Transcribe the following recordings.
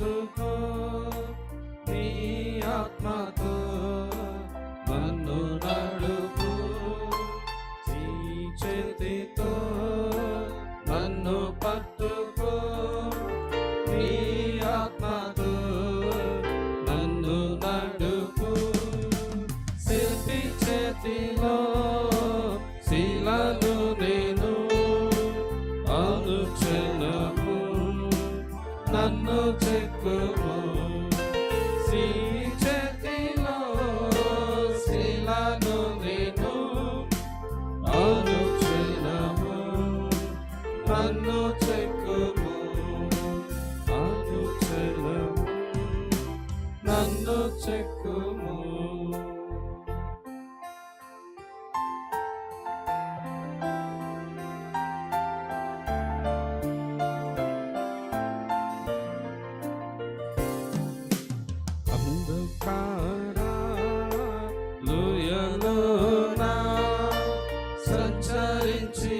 ఆత్మతో నీ ఆత్మతో నన్ను నడుపు. నీ చేతితో నన్ను పట్టుకో. నీ ఆత్మతో నన్ను నడుపు. శిల్పి చేతిలో నన్ను చెక్కుము. శ్రీ చేతిలో శిలను నేను అనుచినము నన్ను చెక్కుము. అనుచినము నన్ను చెక్కుము. to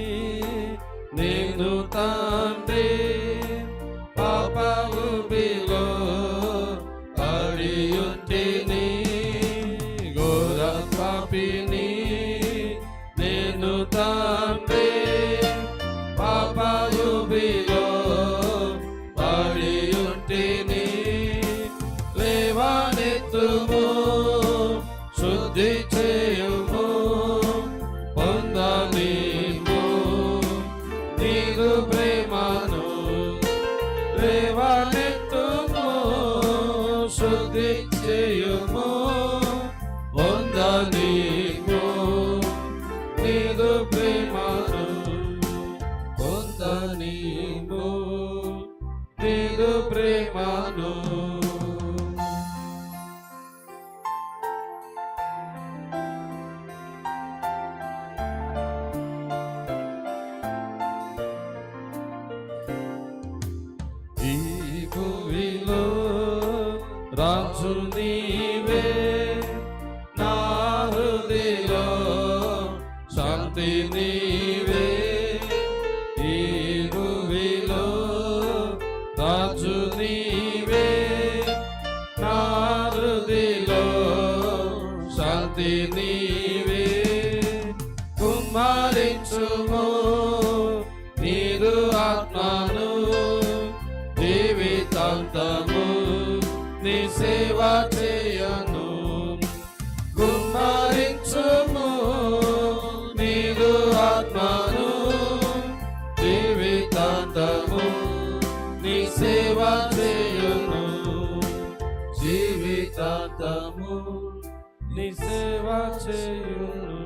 తండ్రి పాప ఊబిలో yıl bitti yıl on Ondan రాజు నీవే నా హృదయలో శాంతి నీవే ఈ భూమిలో నీవే నా హృదయలో శాంతి నీవే కుమ్మరించుము నీరు ఆత్మను జీవితాంతము సేవ చేయను. కుమ్మరించుము నీరు ఆత్మను జీవితాంతము నీ సేవ చేయను. జీవితాంతము నీ సేవ చేయును.